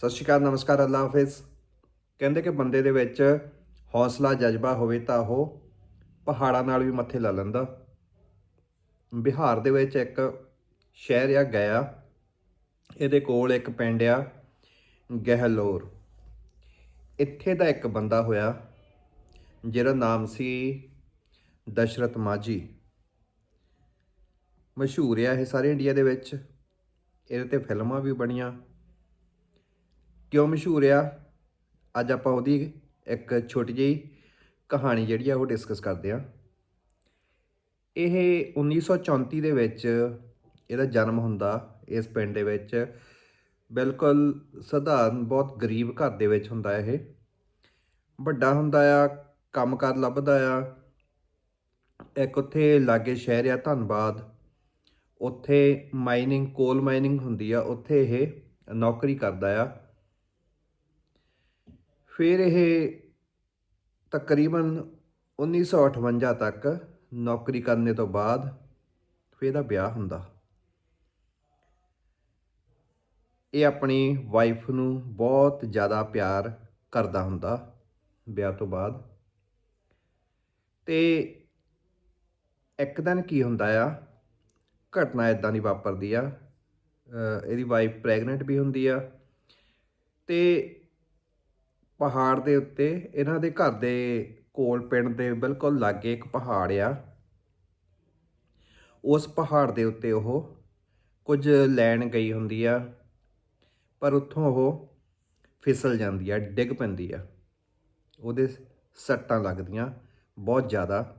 ਸਤਿ ਸ਼੍ਰੀ ਅਕਾਲ, ਨਮਸਕਾਰ, ਅੱਲਾ ਹਾਫਿਜ਼। ਕਹਿੰਦੇ ਕਿ ਬੰਦੇ ਦੇ ਵਿੱਚ ਹੌਸਲਾ, ਜਜ਼ਬਾ ਹੋਵੇ ਤਾਂ ਉਹ ਪਹਾੜਾਂ ਨਾਲ ਵੀ ਮੱਥੇ ਲਾ ਲੈਂਦਾ। ਬਿਹਾਰ ਦੇ ਵਿੱਚ ਇੱਕ ਸ਼ਹਿਰ ਆ ਗਿਆ ਇਹਦੇ ਕੋਲ ਇੱਕ ਪਿੰਡ ਆ, ਗਹਿਲੋਰ। ਇੱਥੇ ਦਾ ਇੱਕ ਬੰਦਾ ਹੋਇਆ, ਜਿਹਦਾ ਨਾਮ ਸੀ ਦਸ਼ਰਤ ਮਾਝੀ। ਮਸ਼ਹੂਰ ਆ ਇਹ ਸਾਰੇ ਇੰਡੀਆ ਦੇ ਵਿੱਚ। ਇਹਦੇ ਤੇ ਫਿਲਮਾਂ ਵੀ ਬਣੀਆਂ। ਕਿਉਂ ਮਸ਼ਹੂਰ ਆ? ਅੱਜ ਆਪਾਂ ਉਹਦੀ ਇੱਕ ਛੋਟੀ ਜਿਹੀ ਕਹਾਣੀ ਜਿਹੜੀ ਆ ਉਹ ਡਿਸਕਸ ਕਰਦੇ ਆ। ਇਹ 1934 ਦੇ ਵਿੱਚ ਇਹਦਾ ਜਨਮ ਹੁੰਦਾ। ਇਸ ਪਿੰਡ ਦੇ ਵਿੱਚ ਬਿਲਕੁਲ ਸਧਾਰਨ ਬਹੁਤ ਗਰੀਬ ਘਰ ਦੇ ਵਿੱਚ ਹੁੰਦਾ ਇਹ। ਵੱਡਾ ਹੁੰਦਾ ਆ, ਕੰਮਕਾਰ ਲੱਭਦਾ ਆ। ਇੱਕ ਉੱਥੇ ਲਾਗੇ ਸ਼ਹਿਰ ਆ ਧੰਨਵਾਦ ਉੱਥੇ ਮਾਈਨਿੰਗ ਕੋਲ ਮਾਈਨਿੰਗ ਹੁੰਦੀ ਆ। ਉੱਥੇ ਇਹ ਨੌਕਰੀ ਕਰਦਾ ਆ। ਫਿਰ ਇਹ ਤਕਰੀਬਨ 1958 ਤੱਕ ਨੌਕਰੀ ਕਰਨੇ ਤੋਂ ਬਾਅਦ ਫਿਰ ਇਹਦਾ ਵਿਆਹ ਹੁੰਦਾ। ਇਹ ਆਪਣੀ ਵਾਈਫ ਨੂੰ ਬਹੁਤ ਜ਼ਿਆਦਾ ਪਿਆਰ ਕਰਦਾ ਹੁੰਦਾ ਵਿਆਹ ਤੋਂ ਬਾਅਦ। ਤੇ ਇੱਕ ਦਿਨ ਕੀ ਹੁੰਦਾ ਆ, ਘਟਨਾ ਇਦਾਂ ਦੀ ਵਾਪਰਦੀ ਆ ਇਹਦੀ ਵਾਈਫ ਪ੍ਰੈਗਨੈਂਟ ਵੀ ਹੁੰਦੀ ਆ ਤੇ ਪਹਾੜ ਦੇ ਉੱਤੇ, ਇਹਨਾਂ ਦੇ ਘਰ ਦੇ ਕੋਲ ਪਿੰਡ ਦੇ ਬਿਲਕੁਲ ਲਾਗੇ ਇੱਕ ਪਹਾੜ ਆ। ਉਸ ਪਹਾੜ ਦੇ ਉੱਤੇ ਉਹ ਕੁਝ ਲੈਣ ਗਈ ਹੁੰਦੀ ਆ, ਪਰ ਉੱਥੋਂ ਉਹ ਫਿਸਲ ਜਾਂਦੀ ਆ, ਡਿੱਗ ਪੈਂਦੀ ਆ। ਉਹਦੇ ਸੱਟਾਂ ਲੱਗਦੀਆਂ ਬਹੁਤ ਜ਼ਿਆਦਾ।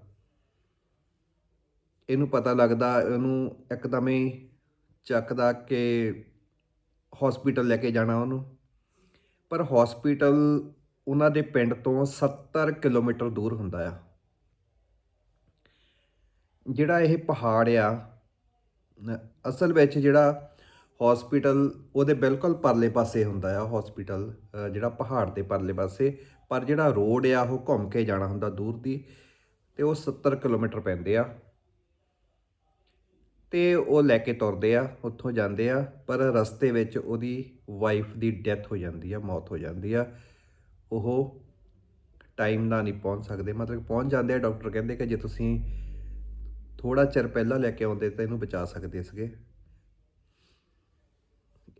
ਇਹਨੂੰ ਪਤਾ ਲੱਗਦਾ, ਉਹਨੂੰ ਇੱਕਦਮ ਹੀ ਚੱਕਦਾ ਕਿ ਹਸਪੀਟਲ ਲੈ ਕੇ ਜਾਣਾ ਉਹਨੂੰ। ਪਰ ਹਸਪੀਟਲ ਉਹਨਾਂ ਦੇ ਪਿੰਡ ਤੋਂ 70 ਕਿਲੋਮੀਟਰ ਦੂਰ ਹੁੰਦਾ ਆ। ਜਿਹੜਾ ਇਹ ਪਹਾੜ ਆ, ਅਸਲ ਵਿੱਚ ਜਿਹੜਾ ਹਸਪੀਟਲ ਉਹਦੇ ਬਿਲਕੁਲ ਪਰਲੇ ਪਾਸੇ ਹੁੰਦਾ ਆ ਹਸਪੀਟਲ ਜਿਹੜਾ ਪਹਾੜ ਦੇ ਪਰਲੇ ਪਾਸੇ, ਪਰ ਜਿਹੜਾ ਰੋਡ ਆ ਉਹ ਘੁੰਮ ਕੇ ਜਾਣਾ ਹੁੰਦਾ ਦੂਰ ਦੀ, ਤੇ ਉਹ 70 ਕਿਲੋਮੀਟਰ ਪੈਂਦੇ ਆ। ਤੇ ਉਹ ਲੈ ਕੇ ਤੁਰਦੇ ਆ, ਉੱਥੋਂ ਜਾਂਦੇ ਆ, ਪਰ ਰਸਤੇ ਵਿੱਚ ਉਹਦੀ ਵਾਈਫ ਦੀ ਡੈਥ ਹੋ ਜਾਂਦੀ ਆ, ਮੌਤ ਹੋ ਜਾਂਦੀ ਆ। ਉਹ ਟਾਈਮ ਨਾਲ ਨਹੀਂ ਪਹੁੰਚ ਸਕਦੇ, ਮਤਲਬ ਪਹੁੰਚ ਜਾਂਦੇ ਆ ਡਾਕਟਰ ਕਹਿੰਦੇ ਕਿ ਜੇ ਤੁਸੀਂ ਥੋੜਾ ਚਿਰ ਪਹਿਲਾਂ ਲੈ ਕੇ ਆਉਂਦੇ ਤਾਂ ਇਹਨੂੰ ਬਚਾ ਸਕਦੇ ਸੀਗੇ।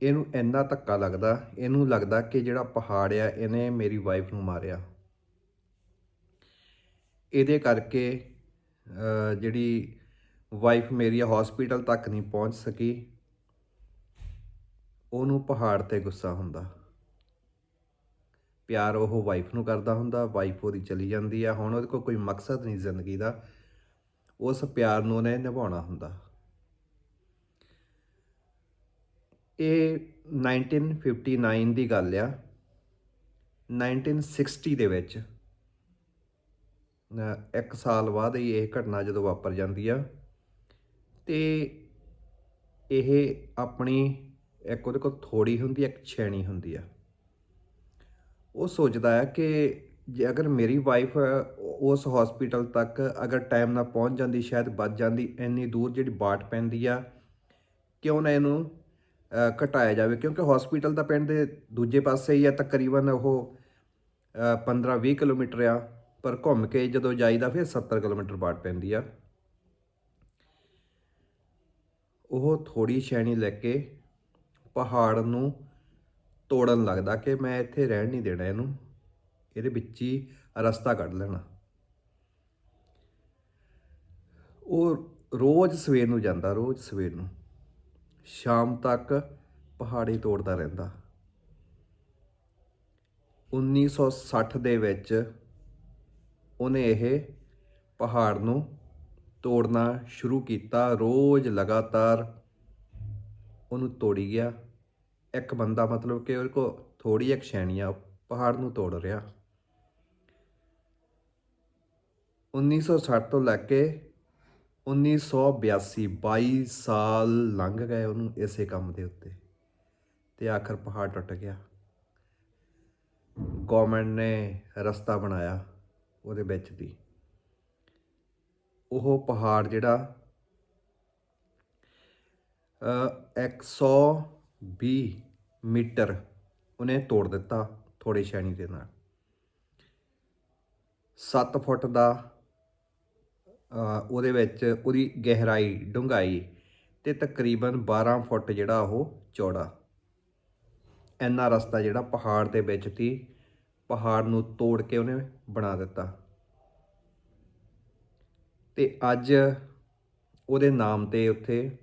ਇਹਨੂੰ ਇੰਨਾ ਧੱਕਾ ਲੱਗਦਾ, ਇਹਨੂੰ ਲੱਗਦਾ ਕਿ ਜਿਹੜਾ ਪਹਾੜ ਆ, ਇਹਨੇ ਮੇਰੀ ਵਾਈਫ ਨੂੰ ਮਾਰਿਆ। ਇਹਦੇ ਕਰਕੇ ਜਿਹੜੀ ਵਾਈਫ ਮੇਰੀ ਹਸਪੀਟਲ ਤੱਕ ਨਹੀਂ ਪਹੁੰਚ ਸਕੀ। ਉਹਨੂੰ ਪਹਾੜ ਤੇ ਗੁੱਸਾ ਹੁੰਦਾ। ਪਿਆਰ ਉਹ ਵਾਈਫ ਨੂੰ ਕਰਦਾ ਹੁੰਦਾ। ਵਾਈਫ ਉਹਦੀ ਚਲੀ ਜਾਂਦੀ ਆ। ਹੁਣ ਉਹਦੇ ਕੋਲ ਕੋਈ ਮਕਸਦ ਨਹੀਂ ਜ਼ਿੰਦਗੀ ਦਾ। ਉਸ ਪਿਆਰ ਨੂੰ ਉਹਨੇ ਨਿਭਾਉਣਾ ਹੁੰਦਾ। ਇਹ 1959 ਦੀ ਗੱਲ ਆ। 1960 ਦੇ ਵਿੱਚ ਇੱਕ ਸਾਲ ਬਾਅਦ ਹੀ ਇਹ ਘਟਨਾ ਜਦੋਂ ਵਾਪਰ ਜਾਂਦੀ ਆ ਤੇ ਇਹ ਆਪਣੀ ਇੱਕ ਉਹਦੇ ਕੋਲ ਥੋੜੀ ਹੁੰਦੀ ਇੱਕ ਛੈਣੀ ਹੁੰਦੀ ਆ। ਉਹ ਸੋਚਦਾ ਹੈ ਕਿ ਜੇ ਅਗਰ ਮੇਰੀ ਵਾਈਫ ਉਸ ਹਸਪੀਟਲ ਤੱਕ ਅਗਰ ਟਾਈਮ ਨਾਲ ਪਹੁੰਚ ਜਾਂਦੀ, ਸ਼ਾਇਦ ਬਚ ਜਾਂਦੀ, ਇੰਨੀ ਦੂਰ ਜਿਹੜੀ ਬਾਟ ਪੈਂਦੀ ਆ, ਕਿਉਂ ਨਾ ਇਹਨੂੰ ਘਟਾਇਆ ਜਾਵੇ? ਕਿਉਂਕਿ ਹਸਪੀਟਲ ਤਾਂ ਪਿੰਡ ਦੇ ਦੂਜੇ ਪਾਸੇ ਹੀ ਆ, ਤਕਰੀਬਨ ਉਹ 15-20 ਕਿਲੋਮੀਟਰ ਆ, ਪਰ ਘੁੰਮ ਕੇ ਜਦੋਂ ਜਾਈਦਾ, ਫਿਰ 70 ਕਿਲੋਮੀਟਰ ਬਾਟ ਪੈਂਦੀ ਆ। ਉਹ ਥੋੜੀ ਸ਼ੈਣੀ ਲੈ ਕੇ ਪਹਾੜ ਨੂੰ ਤੋੜਨ ਲੱਗਦਾ ਕਿ ਮੈਂ ਇੱਥੇ ਰਹਿਣ ਨਹੀਂ ਦੇਣਾ ਇਹਨੂੰ। ਇਹਦੇ ਵਿੱਚ ਹੀ ਰਸਤਾ ਕੱਢ ਲੈਣਾ। ਉਹ ਰੋਜ਼ ਸਵੇਰ ਨੂੰ ਜਾਂਦਾ, ਰੋਜ਼ ਸਵੇਰ ਨੂੰ। ਸ਼ਾਮ ਤੱਕ ਪਹਾੜੀ ਤੋੜਦਾ ਰਹਿੰਦਾ। 1960 ਦੇ ਵਿੱਚ ਉਹਨੇ ਇਹ ਪਹਾੜ ਨੂੰ ਤੋੜਨਾ ਸ਼ੁਰੂ ਕੀਤਾ। ਰੋਜ਼ ਲਗਾਤਾਰ ਉਹਨੂੰ ਤੋੜੀ ਗਿਆ। ਇੱਕ ਬੰਦਾ ਮਤਲਬ ਕਿ ਉਹਦੇ ਕੋ ਥੋੜੀ ਇੱਕ ਸ਼ੈਣੀ ਪਹਾੜ ਨੂੰ ਤੋੜ ਰਿਹਾ। 1960 ਤੋਂ ਲੈ ਕੇ 1982 22 ਸਾਲ ਲੰਘ ਗਏ ਉਹਨੂੰ ਇਸੇ ਕੰਮ ਦੇ ਉੱਤੇ ਤੇ ਆਖਰ ਪਹਾੜ ਟੁੱਟ ਗਿਆ। ਗਵਰਨਮੈਂਟ ਨੇ ਰਸਤਾ ਬਣਾਇਆ ਉਹਦੇ ਵਿੱਚ ਦੀ ਉਹ ਪਹਾੜ ਜਿਹੜਾ ਅ 120 ਮੀਟਰ ਉਹਨੇ ਤੋੜ ਦਿੱਤਾ ਥੋੜੇ ਛੈਣੀ ਦੇ ਨਾਲ। 7 ਫੁੱਟ ਦਾ ਉਹਦੇ ਵਿੱਚ ਉਹਦੀ ਗਹਿਰਾਈ, ਡੂੰਘਾਈ ਤੇ ਤਕਰੀਬਨ 12 ਫੁੱਟ ਜਿਹੜਾ ਉਹ ਚੌੜਾ। ਇੰਨਾ ਰਸਤਾ ਜਿਹੜਾ ਪਹਾੜ ਦੇ ਵਿੱਚ ਸੀ, ਪਹਾੜ ਨੂੰ ਤੋੜ ਕੇ ਉਹਨੇ ਬਣਾ ਦਿੱਤਾ। ਤੇ ਅੱਜ ਉਹਦੇ ਨਾਮ ਤੇ ਉੱਥੇ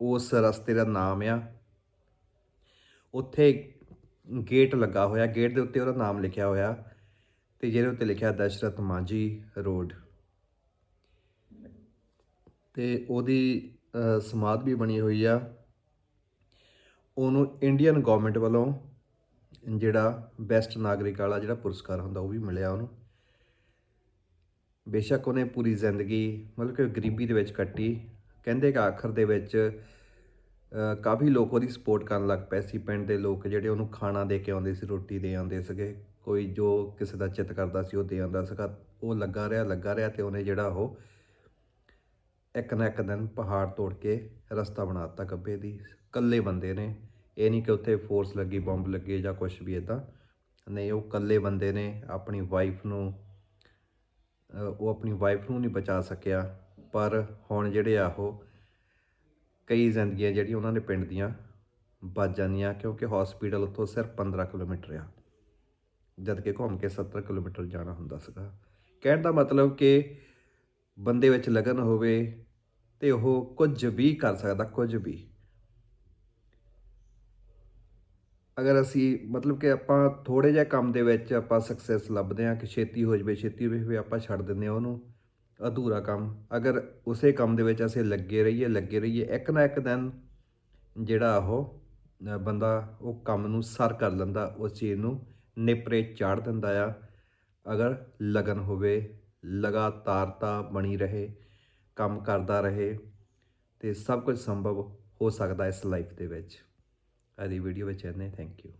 ਉਸ ਰਸਤੇ ਦਾ ਨਾਮ ਆ। ਉੱਥੇ ਗੇਟ ਲੱਗਾ ਹੋਇਆ, ਗੇਟ ਦੇ ਉੱਤੇ ਉਹਦਾ ਨਾਮ ਲਿਖਿਆ ਹੋਇਆ ਤੇ ਜਿਹਦੇ ਉੱਤੇ ਲਿਖਿਆ ਦਸ਼ਰਤ ਮਾਂਜੀ ਰੋਡ। ਤੇ ਉਹਦੀ ਸਮਾਧ ਵੀ ਬਣੀ ਹੋਈ ਆ। ਉਹਨੂੰ ਇੰਡੀਅਨ ਗਵਰਨਮੈਂਟ ਵੱਲੋਂ ਜਿਹੜਾ ਬੈਸਟ ਨਾਗਰਿਕ ਵਾਲਾ ਜਿਹੜਾ ਪੁਰਸਕਾਰ ਹੁੰਦਾ ਉਹ ਵੀ ਮਿਲਿਆ ਉਹਨੂੰ। ਬੇਸ਼ੱਕ ਉਹਨੇ ਪੂਰੀ ਜ਼ਿੰਦਗੀ ਮਤਲਬ ਕਿ ਗਰੀਬੀ ਦੇ ਵਿੱਚ ਕੱਟੀ। ਕਹਿੰਦੇ ਕਿ ਆਖਰ ਦੇ ਵਿੱਚ ਕਾਫੀ ਲੋਕ ਉਹਦੀ ਸਪੋਰਟ ਕਰਨ ਲੱਗ ਪਏ ਸੀ। ਪਿੰਡ ਦੇ ਲੋਕ ਜਿਹੜੇ ਉਹਨੂੰ ਖਾਣਾ ਦੇ ਕੇ ਆਉਂਦੇ ਸੀ, ਰੋਟੀ ਦੇ ਆਉਂਦੇ ਸੀਗੇ। ਕੋਈ ਜੋ ਕਿਸੇ ਦਾ ਚਿੱਤ ਕਰਦਾ ਸੀ, ਉਹ ਦੇ ਆਉਂਦਾ ਸੀਗਾ। ਉਹ ਲੱਗਾ ਰਿਹਾ ਲੱਗਾ ਰਿਹਾ ਤੇ ਉਹਨੇ ਜਿਹੜਾ ਉਹ ਇੱਕ ਨਾ ਇੱਕ ਦਿਨ ਪਹਾੜ ਤੋੜ ਕੇ ਰਸਤਾ ਬਣਾ ਦਿੱਤਾ ਗੱਬੇ ਦੀ। ਇਕੱਲੇ ਬੰਦੇ ਨੇ। ਇਹ ਨਹੀਂ ਕਿ ਉੱਥੇ ਫੋਰਸ ਲੱਗੀ ਬੰਬ ਲੱਗੇ ਜਾਂ ਕੁਝ ਵੀ ਇਦਾਂ ਨਹੀਂ, ਉਹ ਇਕੱਲੇ ਬੰਦੇ ਨੇ ਆਪਣੀ ਵਾਈਫ ਨੂੰ ਉਹ ਆਪਣੀ ਵਾਈਫ ਨੂੰ ਨਹੀਂ ਬਚਾ ਸਕਿਆ, ਪਰ ਹੁਣ ਜਿਹੜੇ ਆ ਉਹ ਕਈ ਜ਼ਿੰਦਗੀਆਂ ਜਿਹੜੀਆਂ ਉਹਨਾਂ ਨੇ ਪਿੰਡ ਦੀਆਂ ਬਚ ਜਾਂਦੀਆਂ, ਕਿਉਂਕਿ ਹਸਪੀਟਲ ਉੱਥੋਂ ਸਿਰਫ 15 ਕਿਲੋਮੀਟਰ ਆ। ਜਦ ਕਿ ਘੁੰਮ ਕੇ 70 ਕਿਲੋਮੀਟਰ ਜਾਣਾ ਹੁੰਦਾ ਸੀਗਾ। ਕਹਿਣ ਦਾ ਮਤਲਬ ਕਿ ਬੰਦੇ ਵਿੱਚ ਲਗਨ ਹੋਵੇ ਤੇ ਉਹ ਕੁਝ ਵੀ ਕਰ ਸਕਦਾ, ਕੁਝ ਵੀ। ਅਗਰ ਅਸੀਂ ਮਤਲਬ ਕਿ ਆਪਾਂ ਥੋੜੇ ਜਿਹਾ ਕੰਮ ਦੇ ਵਿੱਚ ਆਪਾਂ ਸਕਸੈਸ ਲੱਭਦੇ ਹਾਂ, ਕਿ ਛੇਤੀ ਹੋ ਜਵੇ, ਛੇਤੀ ਹੋ ਜਵੇ, ਆਪਾਂ ਛੱਡ ਦਿੰਦੇ ਹਾਂ ਉਹਨੂੰ, ਅਧੂਰਾ ਕੰਮ। ਅਗਰ ਉਸੇ ਕੰਮ ਦੇ ਵਿੱਚ ਅਸੀਂ ਲੱਗੇ ਰਹੀਏ ਲੱਗੇ ਰਹੀਏ, ਇੱਕ ਨਾ ਇੱਕ ਦਿਨ ਜਿਹੜਾ ਉਹ ਬੰਦਾ ਉਹ ਕੰਮ ਨੂੰ ਸਰ ਕਰ ਲੈਂਦਾ, ਉਸ ਚੀਜ਼ ਨੂੰ ਨੇਪਰੇ ਚਾੜ ਦਿੰਦਾ ਆ। ਅਗਰ ਲਗਨ ਹੋਵੇ ਲਗਾਤਾਰਤਾ ਬਣੀ ਰਹੇ, ਕੰਮ ਕਰਦਾ ਰਹੇ, ਤੇ ਸਭ ਕੁਝ ਸੰਭਵ ਹੋ ਸਕਦਾ ਇਸ ਲਾਈਫ ਦੇ ਵਿੱਚ। ਅੱਜ ਦੀ ਵੀਡੀਓ ਵਿੱਚ ਇੰਨੇ ਥੈਂਕ ਯੂ